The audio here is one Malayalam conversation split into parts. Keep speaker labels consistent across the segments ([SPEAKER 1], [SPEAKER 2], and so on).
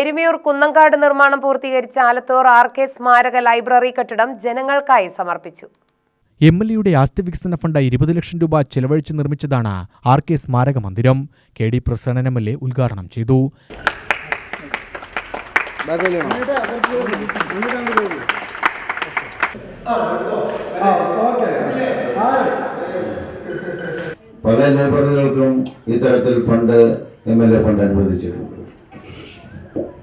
[SPEAKER 1] എരുമയൂർ കുന്നങ്കാട് നിർമ്മാണം പൂർത്തീകരിച്ച ആലത്തൂർ ആർ കെ സ്മാരക ലൈബ്രറി കെട്ടിടം ജനങ്ങൾക്കായി സമർപ്പിച്ചു.
[SPEAKER 2] എം എൽ എയുടെ ആസ്തി വികസന ഫണ്ട് ഇരുപത് ലക്ഷം രൂപ ചെലവഴിച്ച് നിർമ്മിച്ചതാണ് ആർ കെ സ്മാരക മന്ദിരം. K D Prasannan M L A ഉദ്ഘാടനം ചെയ്തു.
[SPEAKER 3] പല ലൈബ്രറികൾക്കും ഇത്തരത്തിൽ fund M L A fund അനുവദിച്ചിട്ടുണ്ട്.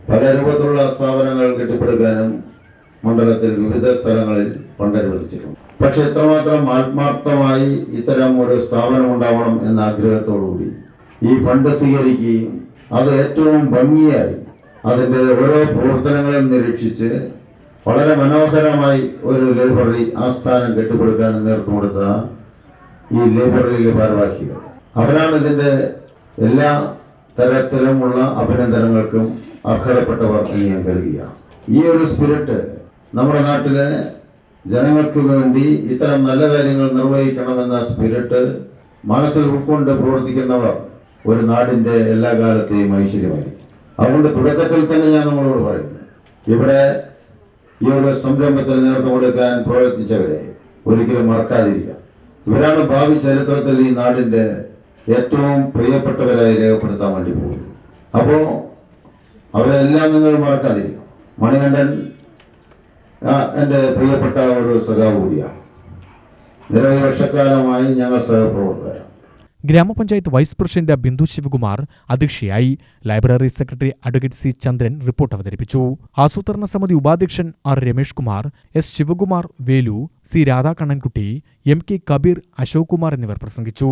[SPEAKER 3] പല രൂപത്തിലുള്ള സ്ഥാപനങ്ങൾ കെട്ടിപ്പടുക്കാനും മണ്ഡലത്തിൽ വിവിധ സ്ഥലങ്ങളിൽ ഫണ്ട് അനുവദിച്ചിട്ടുണ്ട്. പക്ഷെ എത്രമാത്രം ആത്മാർത്ഥമായി ഇത്തരം ഒരു സ്ഥാപനം ഉണ്ടാവണം എന്ന ആഗ്രഹത്തോടുകൂടി ഈ ഫണ്ട് സ്വീകരിക്കുകയും അത് ഏറ്റവും ഭംഗിയായി അതിന്റെ ഓരോ പ്രവർത്തനങ്ങളും നിരീക്ഷിച്ച് വളരെ മനോഹരമായി ഒരു ലൈബ്രറി ആസ്ഥാനം കെട്ടിപ്പടുക്കാൻ നേതൃത്വം കൊടുത്ത ഈ ലൈബ്രറിയിലെ ഭാരവാഹികൾ. അവരാണ് ഇതിന്റെ എല്ലാ തരത്തിലുമുള്ള അഭിനന്ദനങ്ങൾക്കും അർഹതപ്പെട്ടവർ എന്ന് ഞാൻ കരുതുക ഈ ഒരു സ്പിരിറ്റ് നമ്മുടെ നാട്ടിലെ ജനങ്ങൾക്ക് വേണ്ടി ഇത്തരം നല്ല കാര്യങ്ങൾ നിർവഹിക്കണമെന്ന സ്പിരിറ്റ് മനസ്സിൽ ഉൾക്കൊണ്ട് പ്രവർത്തിക്കുന്നവർ ഒരു നാടിന്റെ എല്ലാ കാലത്തെയും ഐശ്വര്യമായിരിക്കും. അതുകൊണ്ട് തുടക്കത്തിൽ തന്നെ ഞാൻ നമ്മളോട് പറയുന്നു ഇവിടെ ഈ ഒരു സംരംഭത്തിന് നേതൃത്വം കൊടുക്കാൻ പ്രവർത്തിച്ചവരെ ഒരിക്കലും മറക്കാതിരിക്കാം. ഇവരാണ് ഭാവി ചരിത്രത്തിൽ ഈ നാടിന്റെ ഏറ്റവും പ്രിയപ്പെട്ടവരായി രേഖപ്പെടുത്താൻ വേണ്ടി പോകുന്നത്. അപ്പോൾ അവരെല്ലാം നിങ്ങൾ മറക്കാതിരിക്കും മണികണ്ഠൻ എന്റെ പ്രിയപ്പെട്ട ഒരു സഖാവ് കൂടിയാണ്. നിരവധി വർഷക്കാലമായി ഞങ്ങൾ സഹപ്രവർത്തകരാണ്.
[SPEAKER 2] ഗ്രാമപഞ്ചായത്ത് വൈസ് പ്രസിഡന്റ് ബിന്ദു ശിവകുമാർ അധ്യക്ഷയായി library secretary advocate C Chandran report അവതരിപ്പിച്ചു. ആസൂത്രണ സമിതി ഉപാധ്യക്ഷൻ R Ramesh Kumar S Sivakumar Velu C Radhakannankutty M K Kabeer Ashok Kumar എന്നിവർ പ്രസംഗിച്ചു.